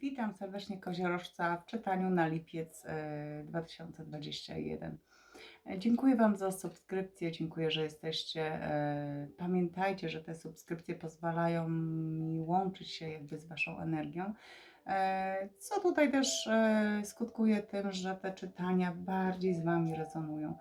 Witam serdecznie Koziorożca w czytaniu na lipiec e, 2021. E, Dziękuję Wam za subskrypcję, dziękuję, że jesteście. E, Pamiętajcie, że te subskrypcje pozwalają mi łączyć się jakby z Waszą energią, e, co tutaj też e, skutkuje tym, że te czytania bardziej z Wami rezonują.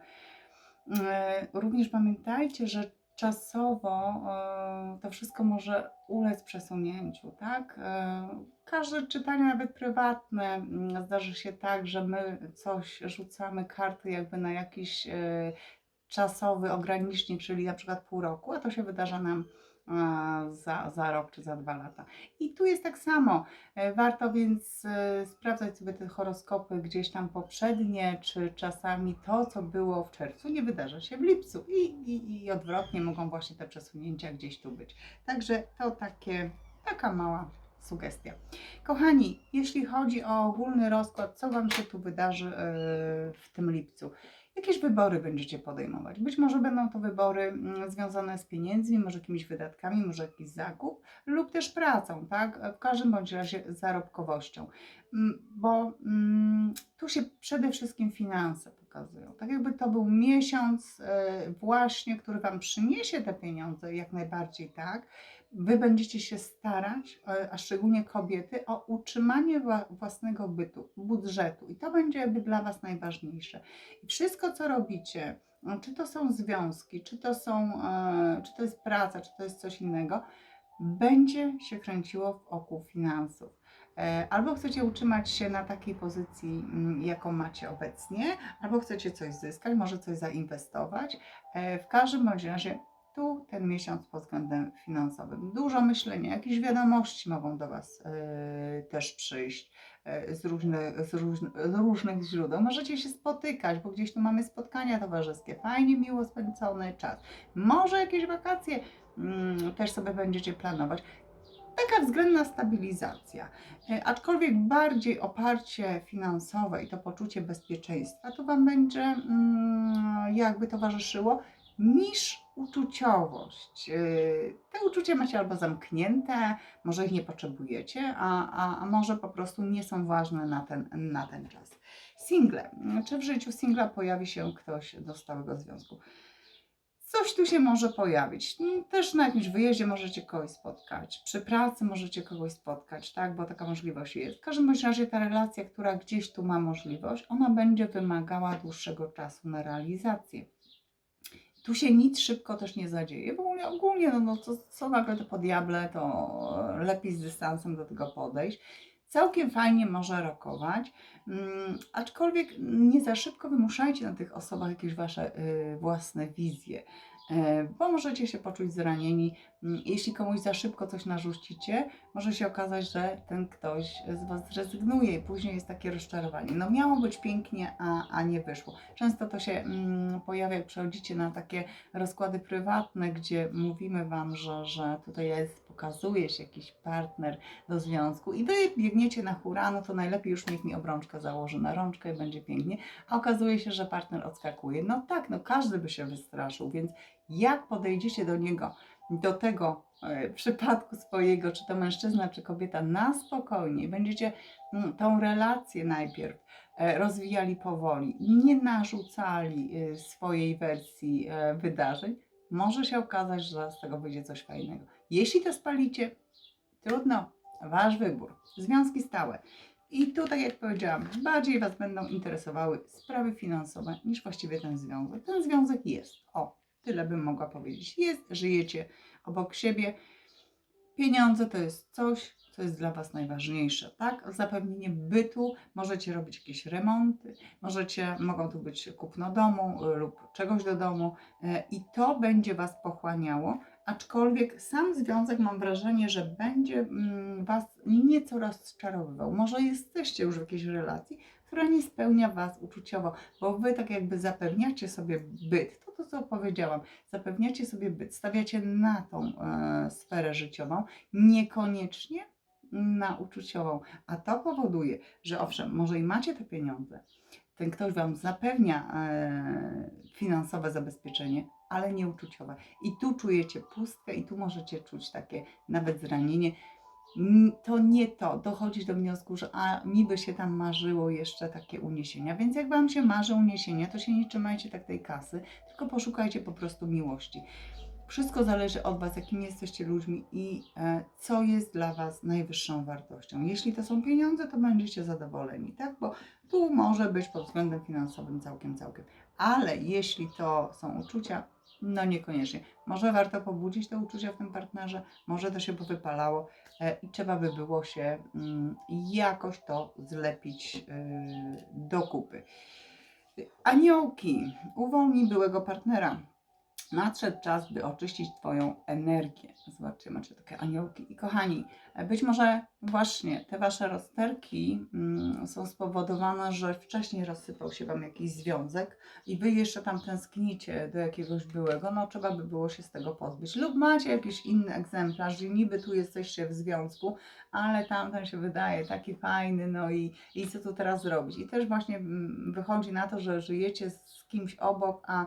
E, Również pamiętajcie, że czasowo e, to wszystko może ulec przesunięciu, tak? E, Każde czytanie, nawet prywatne, mm, zdarzy się tak, że my coś rzucamy karty jakby na jakiś e, czasowy ogranicznik, czyli na przykład pół roku, a to się wydarza nam za, za rok czy za dwa lata. I tu jest tak samo. E, Warto więc e, sprawdzać sobie te horoskopy gdzieś tam poprzednie, czy czasami to, co było w czerwcu, nie wydarza się w lipcu. I, i, i odwrotnie mogą właśnie te przesunięcia gdzieś tu być. Także to takie, taka mała sugestia. Kochani, jeśli chodzi o ogólny rozkład, co Wam się tu wydarzy e, w tym lipcu? Jakieś wybory będziecie podejmować. Być może będą to wybory mm, związane z pieniędzmi, może jakimiś wydatkami, może jakiś zakup lub też pracą, tak? W każdym bądź razie zarobkowością. Mm, Bo mm, tu się przede wszystkim finanse Tak jakby to był miesiąc e, właśnie, który Wam przyniesie te pieniądze, jak najbardziej tak. Wy będziecie się starać, e, a szczególnie kobiety, o utrzymanie wła- własnego bytu, budżetu. I to będzie dla Was najważniejsze. I wszystko, co robicie, no, czy to są związki, czy to, są, e, czy to jest praca, czy to jest coś innego, będzie się kręciło wokół finansów. E, Albo chcecie utrzymać się na takiej pozycji, mm, jaką macie obecnie, albo chcecie coś zyskać, może coś zainwestować. E, W każdym razie tu ten miesiąc pod względem finansowym. Dużo myślenia, jakieś wiadomości mogą do Was e, też przyjść e, z, różnych, z, z różnych źródeł. Możecie się spotykać, bo gdzieś tu mamy spotkania towarzyskie, fajnie, miło spędzony czas. Może jakieś wakacje mm, też sobie będziecie planować. Taka względna stabilizacja, E, aczkolwiek bardziej oparcie finansowe i to poczucie bezpieczeństwa to Wam będzie mm, jakby towarzyszyło niż uczuciowość. E, Te uczucia macie albo zamknięte, może ich nie potrzebujecie, a, a, może po prostu nie są ważne na ten, na ten czas. Single. Czy w życiu singla pojawi się ktoś do stałego związku? Coś tu się może pojawić. Też na jakimś wyjeździe możecie kogoś spotkać. Przy pracy możecie kogoś spotkać, tak? Bo taka możliwość jest. W każdym razie ta relacja, która gdzieś tu ma możliwość, ona będzie wymagała dłuższego czasu na realizację. Tu się nic szybko też nie zadzieje. W ogóle ogólnie, no, no co, co nagle to po diable, to lepiej z dystansem do tego podejść. Całkiem fajnie może rokować, mm, aczkolwiek nie za szybko wymuszajcie na tych osobach jakieś wasze y, własne wizje, bo możecie się poczuć zranieni. Mm, Jeśli komuś za szybko coś narzucicie, może się okazać, że ten ktoś z was zrezygnuje i później jest takie rozczarowanie. No miało być pięknie, a, a nie wyszło. Często to się mm, pojawia, jak przechodzicie na takie rozkłady prywatne, gdzie mówimy wam, że, że tutaj jest, pokazuje się jakiś partner do związku i wy biegniecie na hura, no to najlepiej już niech mi obrączkę założy na rączkę i będzie pięknie, a okazuje się, że partner odskakuje. No tak, no każdy by się wystraszył, więc jak podejdziecie do niego, do tego e, przypadku swojego, czy to mężczyzna, czy kobieta, na spokojnie, będziecie mm, tą relację najpierw e, rozwijali powoli, nie narzucali e, swojej wersji wydarzeń, może się okazać, że z tego wyjdzie coś fajnego. Jeśli to spalicie, trudno, wasz wybór. Związki stałe. I tu, tak jak powiedziałam, bardziej Was będą interesowały sprawy finansowe niż właściwie ten związek. Ten związek jest. O, tyle bym mogła powiedzieć. Jest, żyjecie obok siebie. Pieniądze to jest coś, co jest dla Was najważniejsze, tak? Zapewnienie bytu, możecie robić jakieś remonty, możecie, mogą tu być kupno domu y, lub czegoś do domu y, i to będzie Was pochłaniało, aczkolwiek sam związek mam wrażenie, że będzie mm, Was nieco rozczarowywał. Może jesteście już w jakiejś relacji, która nie spełnia Was uczuciowo, bo Wy tak jakby zapewniacie sobie byt, to to co powiedziałam, zapewniacie sobie byt, stawiacie na tą e, sferę życiową, niekoniecznie na uczuciową, a to powoduje, że owszem, może i macie te pieniądze, ten ktoś Wam zapewnia e, finansowe zabezpieczenie, ale nie uczuciowe. I tu czujecie pustkę i tu możecie czuć takie nawet zranienie. to nie to. Dochodzić do wniosku, że a mi by się tam marzyło jeszcze takie uniesienia. Więc jak Wam się marzy uniesienia, to się nie trzymajcie tak tej kasy, tylko poszukajcie po prostu miłości. Wszystko zależy od Was, jakimi jesteście ludźmi i e, co jest dla Was najwyższą wartością. Jeśli to są pieniądze, to będziecie zadowoleni, tak? Bo tu może być pod względem finansowym całkiem, całkiem. Ale jeśli to są uczucia, no niekoniecznie. Może warto pobudzić te uczucia w tym partnerze, może to się powypalało e, i trzeba by było się mm, jakoś to zlepić e, do kupy. Aniołki, uwolnij byłego partnera. Nadszedł czas, by oczyścić Twoją energię. Zobaczcie, macie takie aniołki. I kochani, być może właśnie te Wasze rozterki mm, są spowodowane, że wcześniej rozsypał się Wam jakiś związek i Wy jeszcze tam tęsknicie do jakiegoś byłego, no trzeba by było się z tego pozbyć. Lub macie jakiś inny egzemplarz, że niby tu jesteście w związku, ale tamten się wydaje taki fajny, no i, i co tu teraz zrobić? I też właśnie mm, wychodzi na to, że żyjecie z kimś obok, a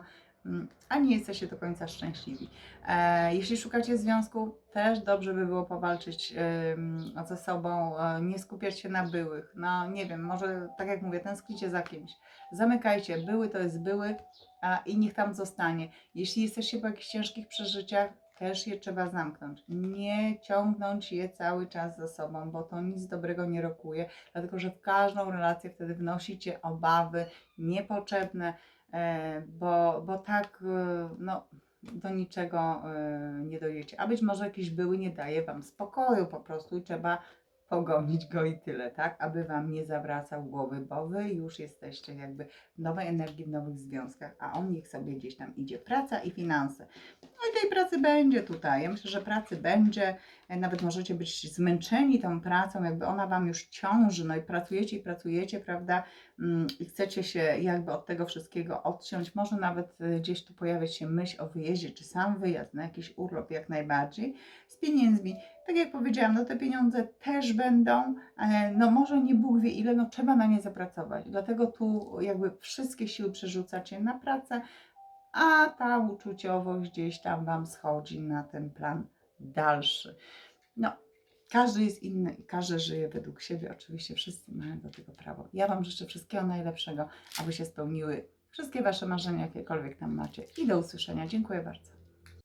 a nie jesteście do końca szczęśliwi. E, jeśli szukacie związku, też dobrze by było powalczyć ym, ze sobą, e, nie skupiać się na byłych. No nie wiem, może tak jak mówię, tęsknicie za kimś. Zamykajcie, były to jest były i niech tam zostanie. Jeśli jesteście po jakichś ciężkich przeżyciach, też je trzeba zamknąć. Nie ciągnąć je cały czas za sobą, bo to nic dobrego nie rokuje, dlatego że w każdą relację wtedy wnosicie obawy niepotrzebne, bo, bo tak e, no, do niczego e, nie dojecie. A być może jakiś były nie daje Wam spokoju po prostu i trzeba pogonić go i tyle, tak? Aby Wam nie zawracał głowy, bo Wy już jesteście jakby w nowej energii, w nowych związkach, a on niech sobie gdzieś tam idzie. Praca i finanse. No i tej pracy będzie tutaj. Ja myślę, że pracy będzie. E, Nawet możecie być zmęczeni tą pracą, jakby ona Wam już ciąży, no i pracujecie i pracujecie, prawda? Mm, I chcecie się jakby od tego wszystkiego odciąć. Może nawet e, gdzieś tu pojawiać się myśl o wyjeździe, czy sam wyjazd na jakiś urlop jak najbardziej. Z pieniędzmi. Tak jak powiedziałam, no te pieniądze też będą, no może nie Bóg wie ile, no trzeba na nie zapracować. Dlatego tu jakby wszystkie siły przerzucacie na pracę, a ta uczuciowość gdzieś tam Wam schodzi na ten plan dalszy. No, każdy jest inny i każdy żyje według siebie. Oczywiście wszyscy mają do tego prawo. Ja Wam życzę wszystkiego najlepszego, aby się spełniły wszystkie Wasze marzenia, jakiekolwiek tam macie. I do usłyszenia. Dziękuję bardzo.